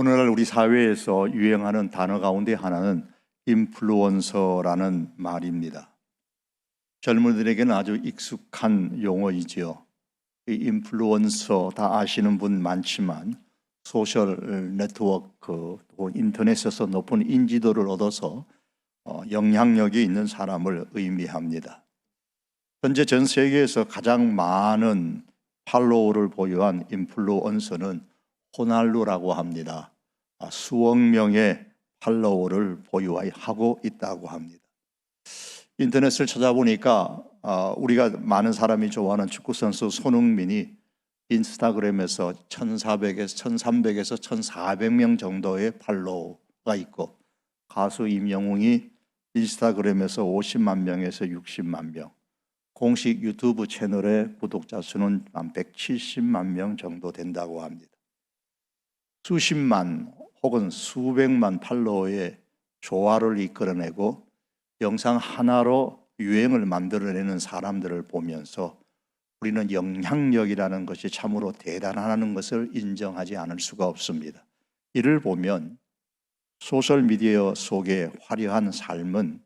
오늘날 우리 사회에서 유행하는 단어 가운데 하나는 인플루언서라는 말입니다. 젊은이들에게는 아주 익숙한 용어이지요. 이 인플루언서 다 아시는 분 많지만 소셜 네트워크 또 인터넷에서 높은 인지도를 얻어서 어, 영향력이 있는 사람을 의미합니다. 현재 전 세계에서 가장 많은 팔로워를 보유한 인플루언서는 호날두라고 합니다. 아, 수억 명의 팔로워를 보유하고 있다고 합니다. 인터넷을 찾아보니까 아, 우리가 많은 사람이 좋아하는 축구 선수 손흥민이 인스타그램에서 1,400에서 1,300에서 1,400명 정도의 팔로워가 있고 가수 임영웅이 인스타그램에서 50만 명에서 60만 명, 공식 유튜브 채널의 구독자 수는 한 170만 명 정도 된다고 합니다. 수십만 혹은 수백만 팔로워의 조화를 이끌어내고 영상 하나로 유행을 만들어내는 사람들을 보면서 우리는 영향력이라는 것이 참으로 대단하다는 것을 인정하지 않을 수가 없습니다. 이를 보면 소셜 미디어 속의 화려한 삶은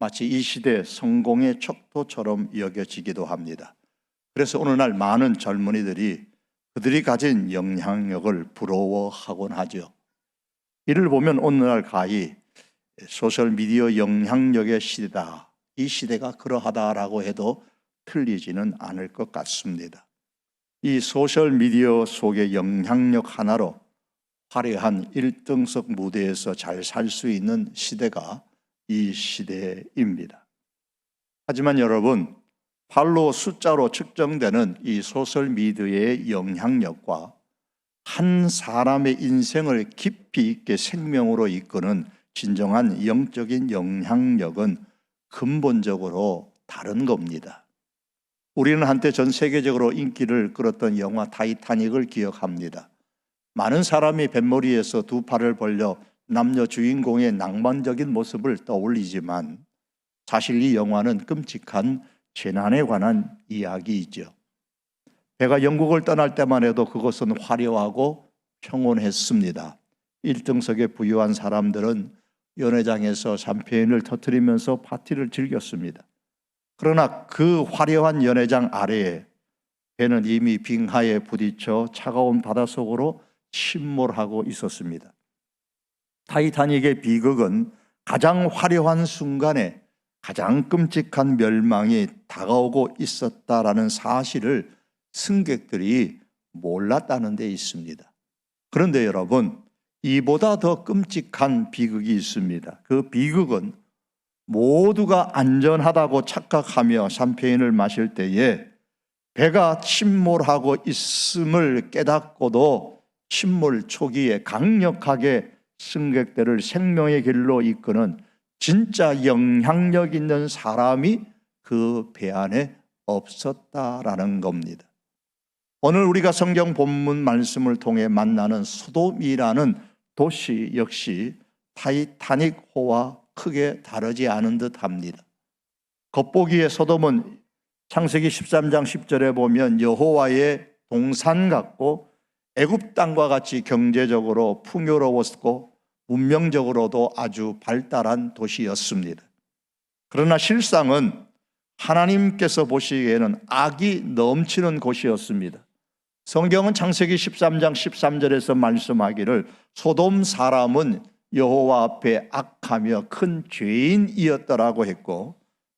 마치 이 시대 성공의 척도처럼 여겨지기도 합니다. 그래서 오늘날 많은 젊은이들이 그들이 가진 영향력을 부러워하곤 하죠. 이를 보면 오늘날 가히 소셜 미디어 영향력의 시대다. 이 시대가 그러하다라고 해도 틀리지는 않을 것 같습니다. 이 소셜 미디어 속의 영향력 하나로 화려한 1등석 무대에서 잘 살 수 있는 시대가 이 시대입니다. 하지만 여러분, 팔로 숫자로 측정되는 이 소셜 미디어의 영향력과 한 사람의 인생을 깊이 있게 생명으로 이끄는 진정한 영적인 영향력은 근본적으로 다른 겁니다. 우리는 한때 전 세계적으로 인기를 끌었던 영화 타이타닉을 기억합니다. 많은 사람이 뱃머리에서 두 팔을 벌려 남녀 주인공의 낭만적인 모습을 떠올리지만 사실 이 영화는 끔찍한 재난에 관한 이야기이죠. 배가 영국을 떠날 때만 해도 그것은 화려하고 평온했습니다. 1등석에 부유한 사람들은 연회장에서 샴페인을 터뜨리면서 파티를 즐겼습니다. 그러나 그 화려한 연회장 아래에 배는 이미 빙하에 부딪혀 차가운 바닷속으로 침몰하고 있었습니다. 타이타닉의 비극은 가장 화려한 순간에 가장 끔찍한 멸망이 다가오고 있었다라는 사실을 승객들이 몰랐다는 데 있습니다. 그런데 여러분, 이보다 더 끔찍한 비극이 있습니다. 그 비극은 모두가 안전하다고 착각하며 샴페인을 마실 때에 배가 침몰하고 있음을 깨닫고도 침몰 초기에 강력하게 승객들을 생명의 길로 이끄는 진짜 영향력 있는 사람이 그 배 안에 없었다라는 겁니다. 오늘 우리가 성경 본문 말씀을 통해 만나는 소돔이라는 도시 역시 타이타닉호와 크게 다르지 않은 듯 합니다. 겉보기에 소돔은 창세기 13장 10절에 보면 여호와의 동산 같고 애굽 땅과 같이 경제적으로 풍요로웠고 문명적으로도 아주 발달한 도시였습니다. 그러나 실상은 하나님께서 보시기에는 악이 넘치는 곳이었습니다. 성경은 창세기 13장 13절에서 말씀하기를 소돔 사람은 여호와 앞에 악하며 큰 죄인이었더라고 했고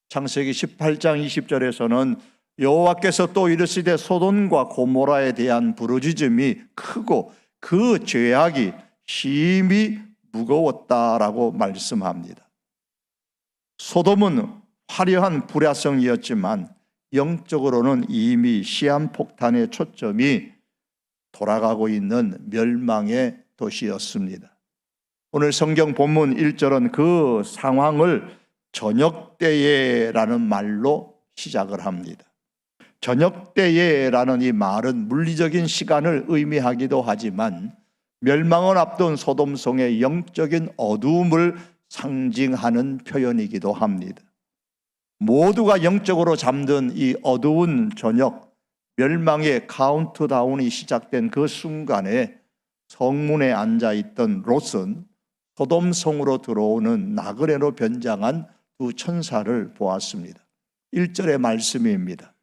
창세기 18장 20절에서는 여호와께서 또 이르시되 소돔과 고모라에 대한 부르짖음이 크고 그 죄악이 심히 무거웠다라고 말씀합니다. 소돔은 화려한 불야성이었지만 영적으로는 이미 시한 폭탄의 초점이 돌아가고 있는 멸망의 도시였습니다. 오늘 성경 본문 1절은 그 상황을 저녁 때에라는 말로 시작을 합니다. 저녁 때에라는 이 말은 물리적인 시간을 의미하기도 하지만 멸망을 앞둔 소돔성의 영적인 어두움을 상징하는 표현이기도 합니다. 모두가 영적으로 잠든 이 어두운 저녁, 멸망의 카운트다운이 시작된 그 순간에 성문에 앉아 있던 롯은 소돔성으로 들어오는 나그네로 변장한 두 천사를 보았습니다. 1절의 말씀입니다.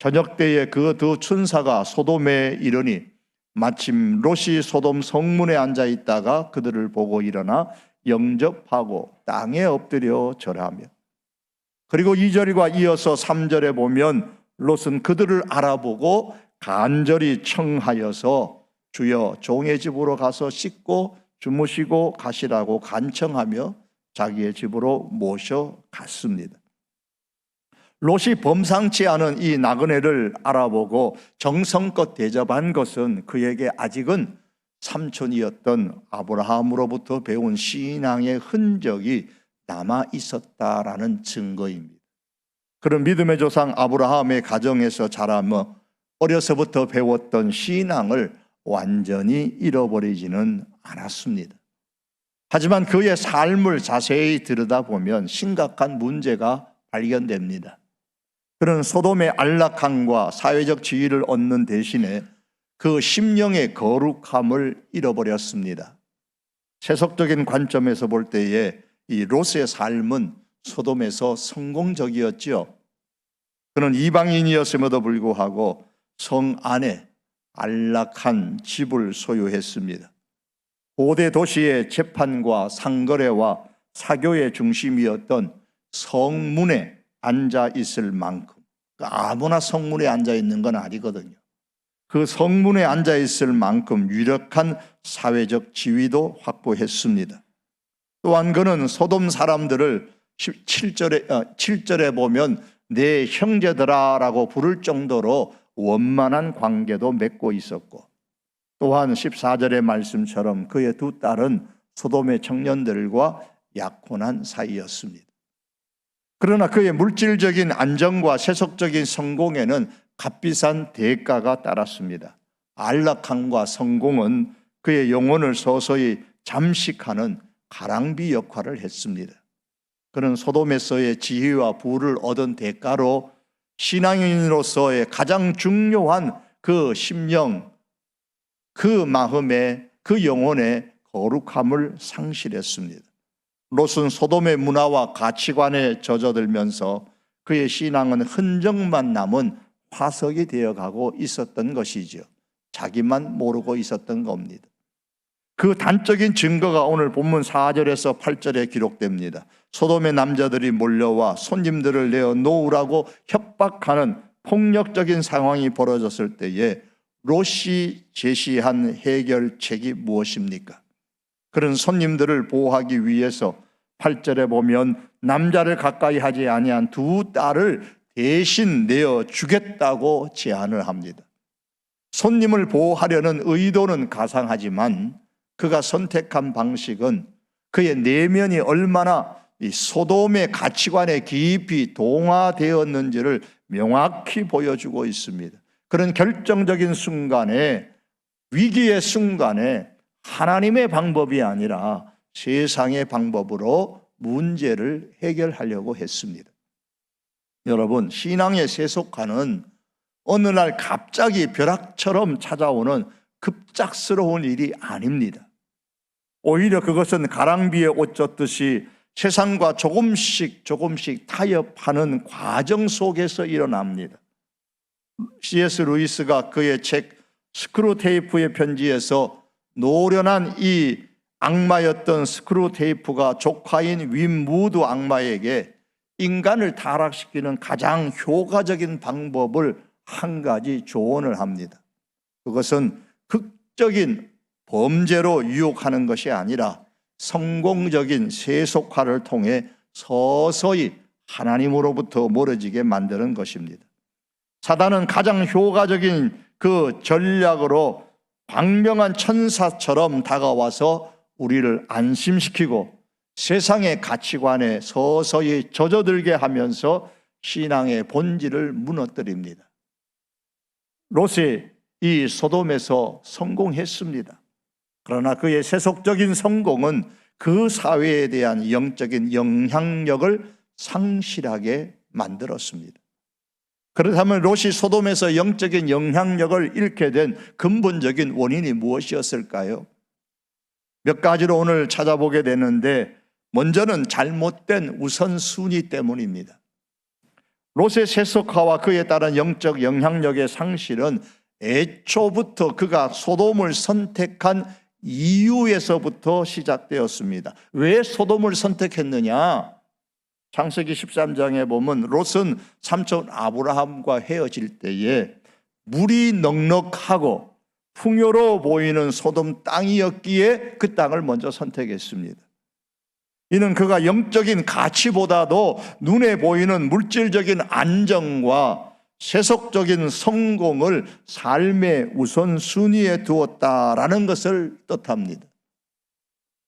저녁 때에 그 두 천사가 소돔에 이르니 마침 롯이 소돔 성문에 앉아 있다가 그들을 보고 일어나 영접하고 땅에 엎드려 절하며 그리고 2절과 이어서 3절에 보면 롯은 그들을 알아보고 간절히 청하여서 주여 종의 집으로 가서 씻고 주무시고 가시라고 간청하며 자기의 집으로 모셔 갔습니다. 롯이 범상치 않은 이 나그네를 알아보고 정성껏 대접한 것은 그에게 아직은 삼촌이었던 아브라함으로부터 배운 신앙의 흔적이 남아 있었다라는 증거입니다. 그런 믿음의 조상 아브라함의 가정에서 자라며 어려서부터 배웠던 신앙을 완전히 잃어버리지는 않았습니다. 하지만 그의 삶을 자세히 들여다보면 심각한 문제가 발견됩니다. 그는 소돔의 안락함과 사회적 지위를 얻는 대신에 그 심령의 거룩함을 잃어버렸습니다. 세속적인 관점에서 볼 때에 이 롯의 삶은 소돔에서 성공적이었지요. 그는 이방인이었음에도 불구하고 성 안에 안락한 집을 소유했습니다. 고대 도시의 재판과 상거래와 사교의 중심이었던 성문에 앉아 있을 만큼 아무나 성문에 앉아 있는 건 아니거든요. 그 성문에 앉아 있을 만큼 유력한 사회적 지위도 확보했습니다. 또한 그는 소돔 사람들을 7절에, 7절에 보면 내 형제들아 라고 부를 정도로 원만한 관계도 맺고 있었고 또한 14절의 말씀처럼 그의 두 딸은 소돔의 청년들과 약혼한 사이였습니다. 그러나 그의 물질적인 안정과 세속적인 성공에는 값비싼 대가가 따랐습니다. 안락함과 성공은 그의 영혼을 서서히 잠식하는 가랑비 역할을 했습니다. 그는 소돔에서의 지혜와 부를 얻은 대가로 신앙인으로서의 가장 중요한 그 심령, 그 마음의 그 영혼의 거룩함을 상실했습니다. 롯은 소돔의 문화와 가치관에 젖어들면서 그의 신앙은 흔적만 남은 화석이 되어가고 있었던 것이죠. 자기만 모르고 있었던 겁니다. 그 단적인 증거가 오늘 본문 4절에서 8절에 기록됩니다. 소돔의 남자들이 몰려와 손님들을 내어 놓으라고 협박하는 폭력적인 상황이 벌어졌을 때에 롯이 제시한 해결책이 무엇입니까? 그런 손님들을 보호하기 위해서 8절에 보면 남자를 가까이 하지 아니한 두 딸을 대신 내어 주겠다고 제안을 합니다. 손님을 보호하려는 의도는 가상하지만 그가 선택한 방식은 그의 내면이 얼마나 이 소돔의 가치관에 깊이 동화되었는지를 명확히 보여주고 있습니다. 그런 결정적인 순간에 위기의 순간에 하나님의 방법이 아니라 세상의 방법으로 문제를 해결하려고 했습니다. 여러분, 신앙의 세속화는 어느 날 갑자기 벼락처럼 찾아오는 급작스러운 일이 아닙니다. 오히려 그것은 가랑비에 옷 젖듯이 세상과 조금씩 조금씩 타협하는 과정 속에서 일어납니다. C.S. 루이스가 그의 책 스크루 테이프의 편지에서 노련한 이 악마였던 스크루 테이프가 조카인 윈무드 악마에게 인간을 타락시키는 가장 효과적인 방법을 한 가지 조언을 합니다. 그것은 극적인 범죄로 유혹하는 것이 아니라 성공적인 세속화를 통해 서서히 하나님으로부터 멀어지게 만드는 것입니다. 사단은 가장 효과적인 그 전략으로 광명한 천사처럼 다가와서 우리를 안심시키고 세상의 가치관에 서서히 젖어들게 하면서 신앙의 본질을 무너뜨립니다. 롯이 이 소돔에서 성공했습니다. 그러나 그의 세속적인 성공은 그 사회에 대한 영적인 영향력을 상실하게 만들었습니다. 그렇다면 롯이 소돔에서 영적인 영향력을 잃게 된 근본적인 원인이 무엇이었을까요? 몇 가지로 오늘 찾아보게 되는데 먼저는 잘못된 우선순위 때문입니다. 롯의 세속화와 그에 따른 영적 영향력의 상실은 애초부터 그가 소돔을 선택한 이유에서부터 시작되었습니다. 왜 소돔을 선택했느냐? 창세기 13장에 보면 롯은 삼촌 아브라함과 헤어질 때에 물이 넉넉하고 풍요로워 보이는 소돔 땅이었기에 그 땅을 먼저 선택했습니다. 이는 그가 영적인 가치보다도 눈에 보이는 물질적인 안정과 세속적인 성공을 삶의 우선순위에 두었다라는 것을 뜻합니다.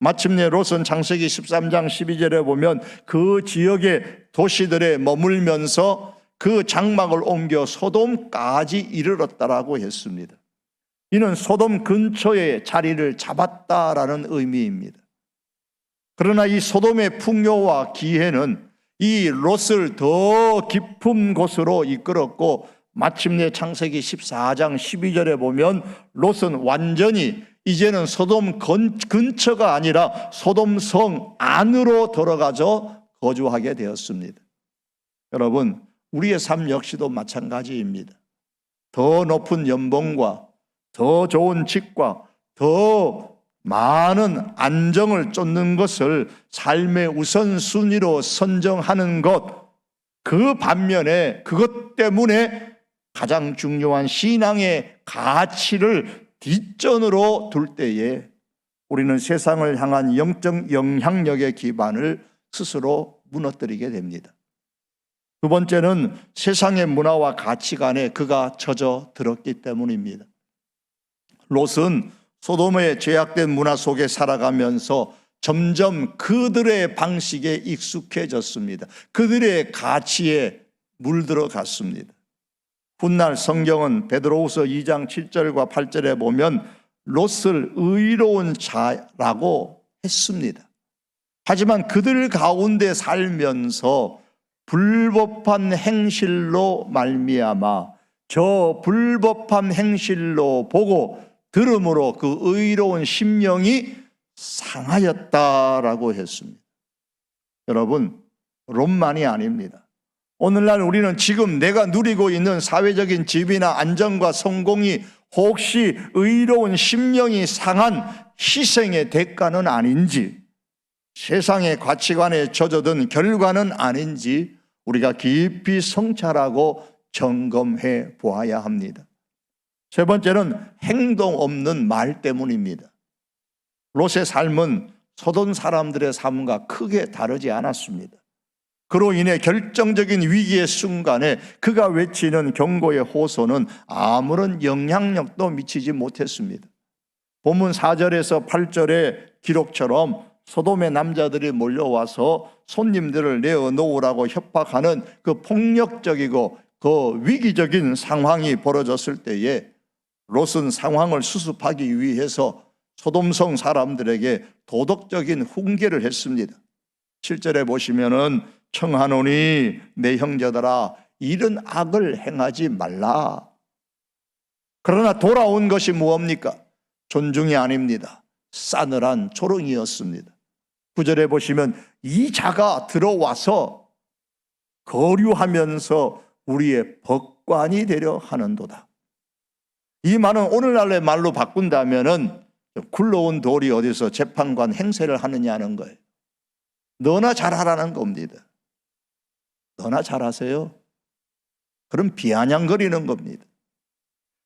마침내 롯은 창세기 13장 12절에 보면 그 지역의 도시들에 머물면서 그 장막을 옮겨 소돔까지 이르렀다라고 했습니다. 이는 소돔 근처에 자리를 잡았다라는 의미입니다. 그러나 이 소돔의 풍요와 기회는 이 롯을 더 깊은 곳으로 이끌었고 마침내 창세기 14장 12절에 보면 롯은 완전히 이제는 소돔 근, 근처가 아니라 소돔 성 안으로 들어가서 거주하게 되었습니다. 여러분, 우리의 삶 역시도 마찬가지입니다. 더 높은 연봉과 더 좋은 직과 더 많은 안정을 쫓는 것을 삶의 우선순위로 선정하는 것, 그 반면에 그것 때문에 가장 중요한 신앙의 가치를 뒷전으로 둘 때에 우리는 세상을 향한 영적 영향력의 기반을 스스로 무너뜨리게 됩니다. 두 번째는 세상의 문화와 가치관에 그가 젖어 들었기 때문입니다. 롯은 소돔의 죄악된 문화 속에 살아가면서 점점 그들의 방식에 익숙해졌습니다. 그들의 가치에 물들어 갔습니다. 훗날 성경은 베드로후서 2장 7절과 8절에 보면 롯을 의로운 자라고 했습니다. 하지만 그들 가운데 살면서 불법한 행실로 말미암아 저 불법한 행실로 보고 들음으로 그 의로운 심령이 상하였다라고 했습니다. 여러분, 롬만이 아닙니다. 오늘날 우리는 지금 내가 누리고 있는 사회적인 지위나 안정과 성공이 혹시 의로운 심령이 상한 희생의 대가는 아닌지, 세상의 가치관에 젖어든 결과는 아닌지 우리가 깊이 성찰하고 점검해 보아야 합니다. 세 번째는 행동 없는 말 때문입니다. 롯의 삶은 소돈 사람들의 삶과 크게 다르지 않았습니다. 그로 인해 결정적인 위기의 순간에 그가 외치는 경고의 호소는 아무런 영향력도 미치지 못했습니다. 본문 4절에서 8절의 기록처럼 소돔의 남자들이 몰려와서 손님들을 내어 놓으라고 협박하는 그 폭력적이고 그 위기적인 상황이 벌어졌을 때에 롯은 상황을 수습하기 위해서 소돔성 사람들에게 도덕적인 훈계를 했습니다. 7절에 보시면은 청하노니 내 형제들아 이런 악을 행하지 말라. 그러나 돌아온 것이 무엇입니까? 존중이 아닙니다. 싸늘한 조롱이었습니다. 9절에 보시면 이 자가 들어와서 거류하면서 우리의 법관이 되려 하는도다. 이 말은 오늘날의 말로 바꾼다면은 굴러온 돌이 어디서 재판관 행세를 하느냐는 거예요. 너나 잘하라는 겁니다. 너나 잘하세요. 그럼 비아냥거리는 겁니다.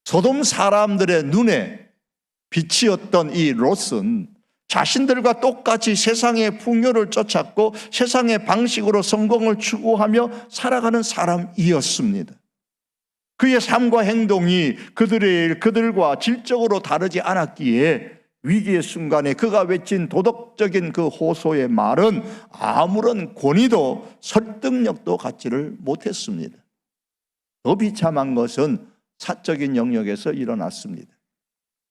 소돔 사람들의 눈에 빛이었던 이 롯은 자신들과 똑같이 세상의 풍요를 쫓았고 세상의 방식으로 성공을 추구하며 살아가는 사람이었습니다. 그의 삶과 행동이 그들의 그들과 질적으로 다르지 않았기에 위기의 순간에 그가 외친 도덕적인 그 호소의 말은 아무런 권위도 설득력도 갖지를 못했습니다. 더 비참한 것은 사적인 영역에서 일어났습니다.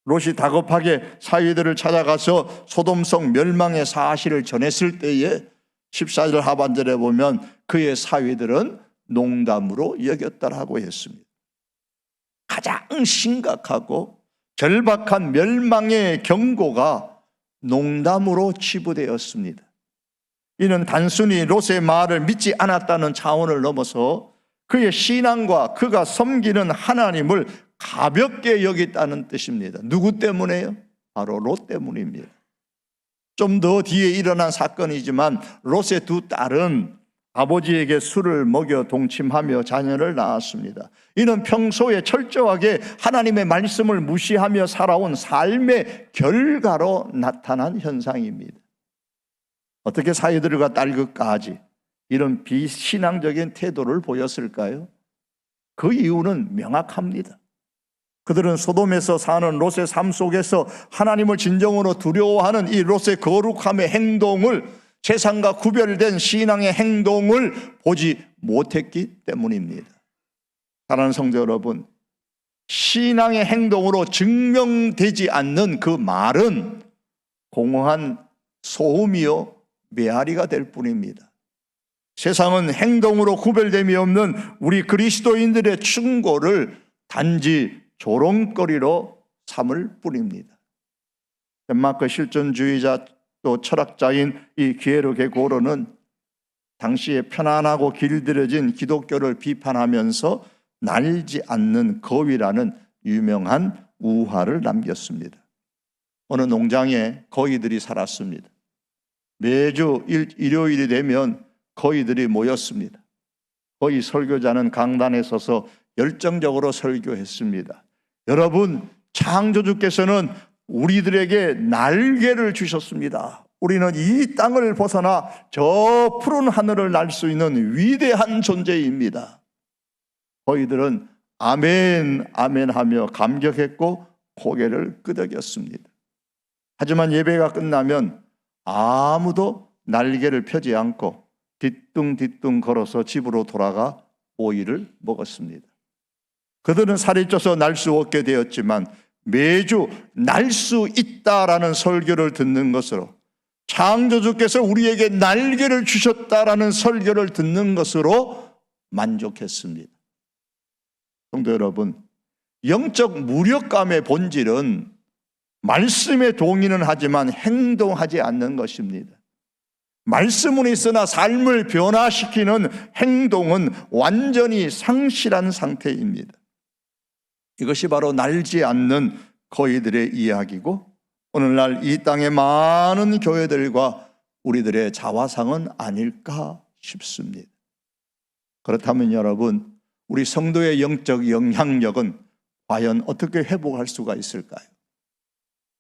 롯이 다급하게 사위들을 찾아가서 소돔성 멸망의 사실을 전했을 때에 14절 하반절에 보면 그의 사위들은 농담으로 여겼다라고 했습니다. 가장 심각하고 절박한 멸망의 경고가 농담으로 치부되었습니다. 이는 단순히 롯의 말을 믿지 않았다는 차원을 넘어서 그의 신앙과 그가 섬기는 하나님을 가볍게 여겼다는 뜻입니다. 누구 때문에요? 바로 롯 때문입니다. 좀 더 뒤에 일어난 사건이지만 롯의 두 딸은 아버지에게 술을 먹여 동침하며 자녀를 낳았습니다. 이는 평소에 철저하게 하나님의 말씀을 무시하며 살아온 삶의 결과로 나타난 현상입니다. 어떻게 사이들과 딸그까지 이런 비신앙적인 태도를 보였을까요? 그 이유는 명확합니다. 그들은 소돔에서 사는 롯의 삶 속에서 하나님을 진정으로 두려워하는 이 롯의 거룩함의 행동을 세상과 구별된 신앙의 행동을 보지 못했기 때문입니다. 사랑하는 성도 여러분, 신앙의 행동으로 증명되지 않는 그 말은 공허한 소음이요 메아리가 될 뿐입니다. 세상은 행동으로 구별됨이 없는 우리 그리스도인들의 충고를 단지 조롱거리로 삼을 뿐입니다. 덴마크 실존주의자 또 철학자인 이 기에르 게 고르는 당시에 편안하고 길들여진 기독교를 비판하면서 날지 않는 거위라는 유명한 우화를 남겼습니다. 어느 농장에 거위들이 살았습니다. 매주 일, 일요일이 되면 거위들이 모였습니다. 거위 설교자는 강단에 서서 열정적으로 설교했습니다. 여러분, 창조주께서는 우리들에게 날개를 주셨습니다. 우리는 이 땅을 벗어나 저 푸른 하늘을 날 수 있는 위대한 존재입니다. 거위들은 아멘, 아멘 하며 감격했고 고개를 끄덕였습니다. 하지만 예배가 끝나면 아무도 날개를 펴지 않고 뒤뚱뒤뚱 걸어서 집으로 돌아가 오이를 먹었습니다. 그들은 살이 쪄서 날 수 없게 되었지만 매주 날 수 있다라는 설교를 듣는 것으로 창조주께서 우리에게 날개를 주셨다라는 설교를 듣는 것으로 만족했습니다. 성도 여러분, 영적 무력감의 본질은 말씀에 동의는 하지만 행동하지 않는 것입니다. 말씀은 있으나 삶을 변화시키는 행동은 완전히 상실한 상태입니다. 이것이 바로 날지 않는 거위들의 이야기고 오늘날 이 땅의 많은 교회들과 우리들의 자화상은 아닐까 싶습니다. 그렇다면 여러분, 우리 성도의 영적 영향력은 과연 어떻게 회복할 수가 있을까요?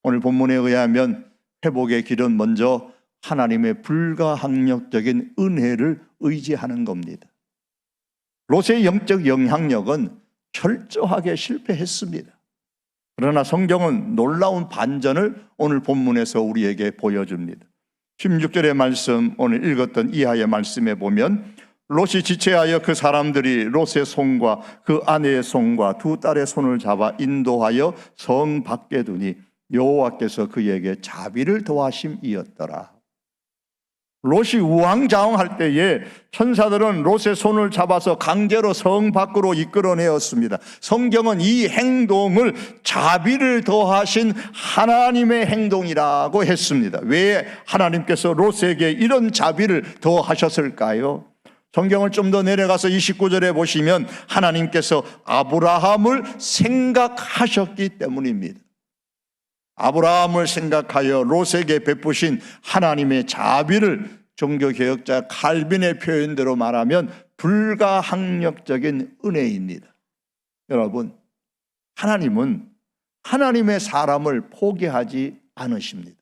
오늘 본문에 의하면 회복의 길은 먼저 하나님의 불가항력적인 은혜를 의지하는 겁니다. 롯의 영적 영향력은 철저하게 실패했습니다. 그러나 성경은 놀라운 반전을 오늘 본문에서 우리에게 보여줍니다. 16절의 말씀, 오늘 읽었던 이하의 말씀에 보면 롯이 지체하여 그 사람들이 롯의 손과 그 아내의 손과 두 딸의 손을 잡아 인도하여 성 밖에 두니 여호와께서 그에게 자비를 더하심이었더라. 롯이 우왕좌왕할 때에 천사들은 롯의 손을 잡아서 강제로 성 밖으로 이끌어내었습니다. 성경은 이 행동을 자비를 더하신 하나님의 행동이라고 했습니다. 왜 하나님께서 롯에게 이런 자비를 더하셨을까요? 성경을 좀 더 내려가서 29절에 보시면 하나님께서 아브라함을 생각하셨기 때문입니다. 아브라함을 생각하여 롯에게 베푸신 하나님의 자비를 종교개혁자 칼빈의 표현대로 말하면 불가항력적인 은혜입니다. 여러분, 하나님은 하나님의 사람을 포기하지 않으십니다.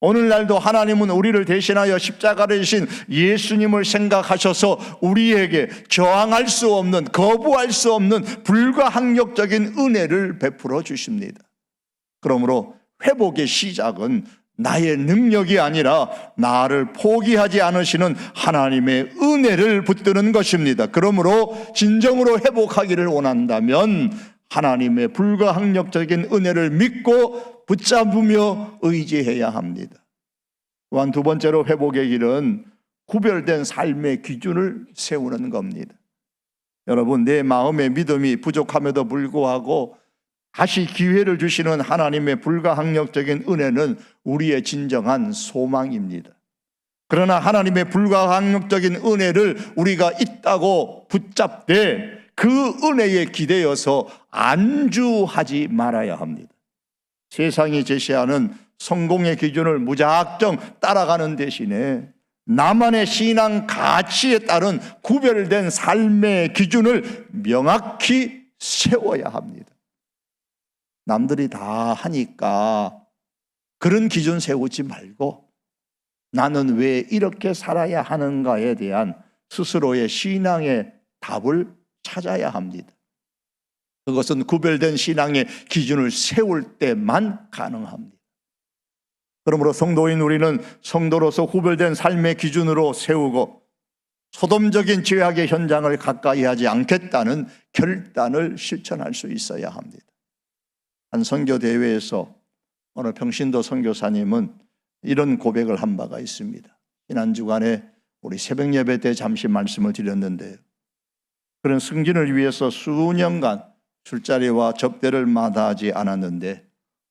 오늘날도 하나님은 우리를 대신하여 십자가를 지신 예수님을 생각하셔서 우리에게 저항할 수 없는, 거부할 수 없는 불가항력적인 은혜를 베풀어 주십니다. 그러므로 회복의 시작은 나의 능력이 아니라 나를 포기하지 않으시는 하나님의 은혜를 붙드는 것입니다. 그러므로 진정으로 회복하기를 원한다면 하나님의 불가항력적인 은혜를 믿고 붙잡으며 의지해야 합니다. 또한 두 번째로 회복의 길은 구별된 삶의 기준을 세우는 겁니다. 여러분, 내 마음의 믿음이 부족함에도 불구하고 다시 기회를 주시는 하나님의 불가항력적인 은혜는 우리의 진정한 소망입니다. 그러나 하나님의 불가항력적인 은혜를 우리가 있다고 붙잡되 그 은혜에 기대어서 안주하지 말아야 합니다. 세상이 제시하는 성공의 기준을 무작정 따라가는 대신에 나만의 신앙 가치에 따른 구별된 삶의 기준을 명확히 세워야 합니다. 남들이 다 하니까 그런 기준 세우지 말고 나는 왜 이렇게 살아야 하는가에 대한 스스로의 신앙의 답을 찾아야 합니다. 그것은 구별된 신앙의 기준을 세울 때만 가능합니다. 그러므로 성도인 우리는 성도로서 구별된 삶의 기준으로 세우고 소돔적인 죄악의 현장을 가까이 하지 않겠다는 결단을 실천할 수 있어야 합니다. 한 선교 대회에서 어느 평신도 선교사님은 이런 고백을 한 바가 있습니다. 지난 주간에 우리 새벽 예배 때 잠시 말씀을 드렸는데요. 그런 승진을 위해서 수년간 술자리와 접대를 마다하지 않았는데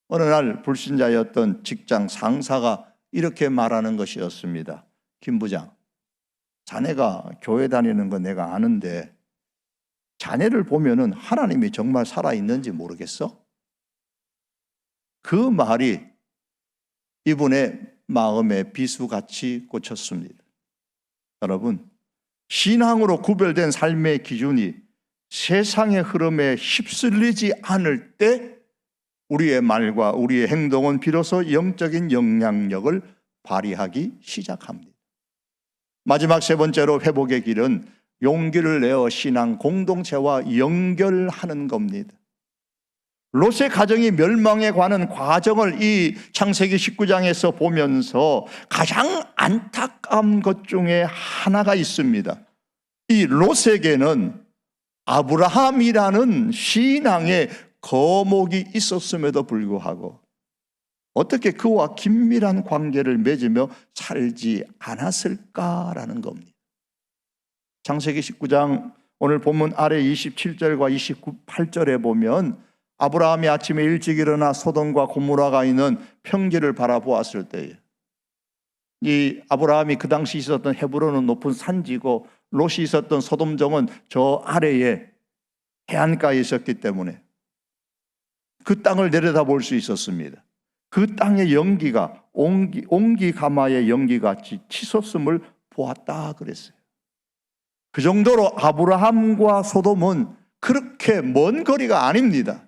어느 날 불신자였던 직장 상사가 이렇게 말하는 것이었습니다. 김 부장, 자네가 교회 다니는 건 내가 아는데 자네를 보면은 하나님이 정말 살아 있는지 모르겠어? 그 말이 이분의 마음에 비수같이 꽂혔습니다. 여러분, 신앙으로 구별된 삶의 기준이 세상의 흐름에 휩쓸리지 않을 때 우리의 말과 우리의 행동은 비로소 영적인 영향력을 발휘하기 시작합니다. 마지막 세 번째로 회복의 길은 용기를 내어 신앙 공동체와 연결하는 겁니다. 롯의 가정이 멸망에 관한 과정을 이 창세기 19장에서 보면서 가장 안타까운 것 중에 하나가 있습니다. 이 롯에게는 아브라함이라는 신앙의 거목이 있었음에도 불구하고 어떻게 그와 긴밀한 관계를 맺으며 살지 않았을까라는 겁니다. 창세기 19장 오늘 본문 아래 27절과 28절에 보면 아브라함이 아침에 일찍 일어나 소돔과 고무라가 있는 평지를 바라보았을 때에 이 아브라함이 그 당시 있었던 헤브론은 높은 산지고 롯이 있었던 소돔정은 저 아래에 해안가에 있었기 때문에 그 땅을 내려다볼 수 있었습니다. 그 땅의 연기가 옹기, 옹기 가마의 연기같이 치솟음을 보았다 그랬어요. 그 정도로 아브라함과 소돔은 그렇게 먼 거리가 아닙니다.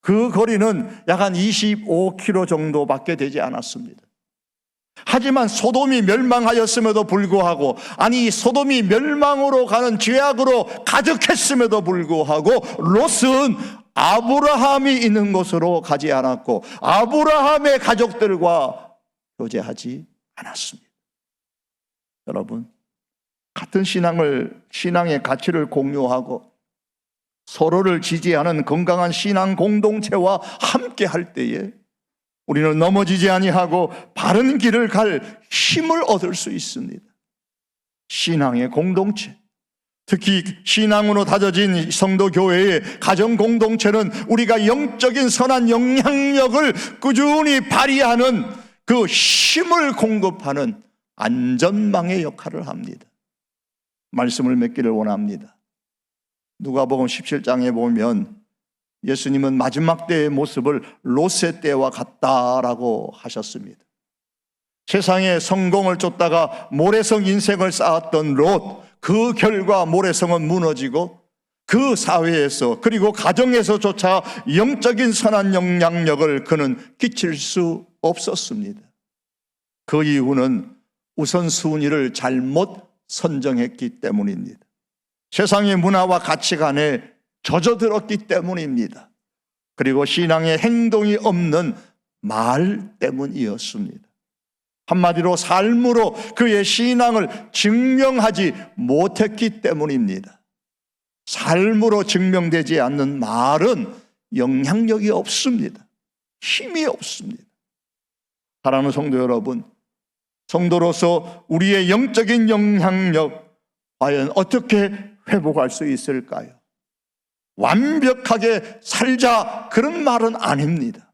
그 거리는 약 한 25km 정도밖에 되지 않았습니다. 하지만 소돔이 멸망하였음에도 불구하고 아니 소돔이 멸망으로 가는 죄악으로 가득했음에도 불구하고 롯은 아브라함이 있는 곳으로 가지 않았고 아브라함의 가족들과 교제하지 않았습니다. 여러분 같은 신앙을 신앙의 가치를 공유하고 서로를 지지하는 건강한 신앙 공동체와 함께 할 때에 우리는 넘어지지 아니하고 바른 길을 갈 힘을 얻을 수 있습니다. 신앙의 공동체. 특히 신앙으로 다져진 성도 교회의 가정 공동체는 우리가 영적인 선한 영향력을 꾸준히 발휘하는 그 힘을 공급하는 안전망의 역할을 합니다. 말씀을 맺기를 원합니다. 누가복음 17장에 보면 예수님은 마지막 때의 모습을 롯의 때와 같다라고 하셨습니다. 세상에 성공을 쫓다가 모래성 인생을 쌓았던 롯, 그 결과 모래성은 무너지고 그 사회에서 그리고 가정에서조차 영적인 선한 영향력을 그는 끼칠 수 없었습니다. 그 이유는 우선순위를 잘못 선정했기 때문입니다. 세상의 문화와 가치관에 젖어들었기 때문입니다. 그리고 신앙의 행동이 없는 말 때문이었습니다. 한마디로 삶으로 그의 신앙을 증명하지 못했기 때문입니다. 삶으로 증명되지 않는 말은 영향력이 없습니다. 힘이 없습니다. 사랑하는 성도 여러분, 성도로서 우리의 영적인 영향력 과연 어떻게 회복할 수 있을까요? 완벽하게 살자 그런 말은 아닙니다.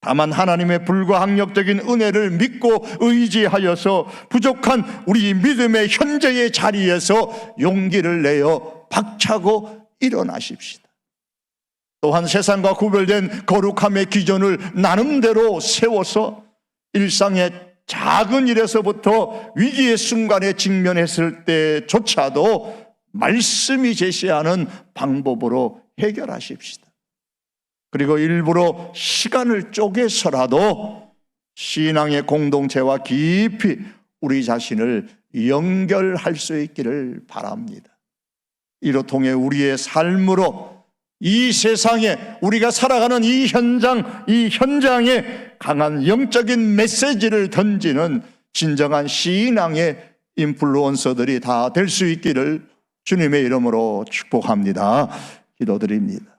다만 하나님의 불가항력적인 은혜를 믿고 의지하여서 부족한 우리 믿음의 현재의 자리에서 용기를 내어 박차고 일어나십시다. 또한 세상과 구별된 거룩함의 기준을 나름대로 세워서 일상의 작은 일에서부터 위기의 순간에 직면했을 때조차도 말씀이 제시하는 방법으로 해결하십시다. 그리고 일부러 시간을 쪼개서라도 신앙의 공동체와 깊이 우리 자신을 연결할 수 있기를 바랍니다. 이로 통해 우리의 삶으로 이 세상에 우리가 살아가는 이 현장, 이 현장에 강한 영적인 메시지를 던지는 진정한 신앙의 인플루언서들이 다 될 수 있기를 주님의 이름으로 축복합니다. 기도드립니다.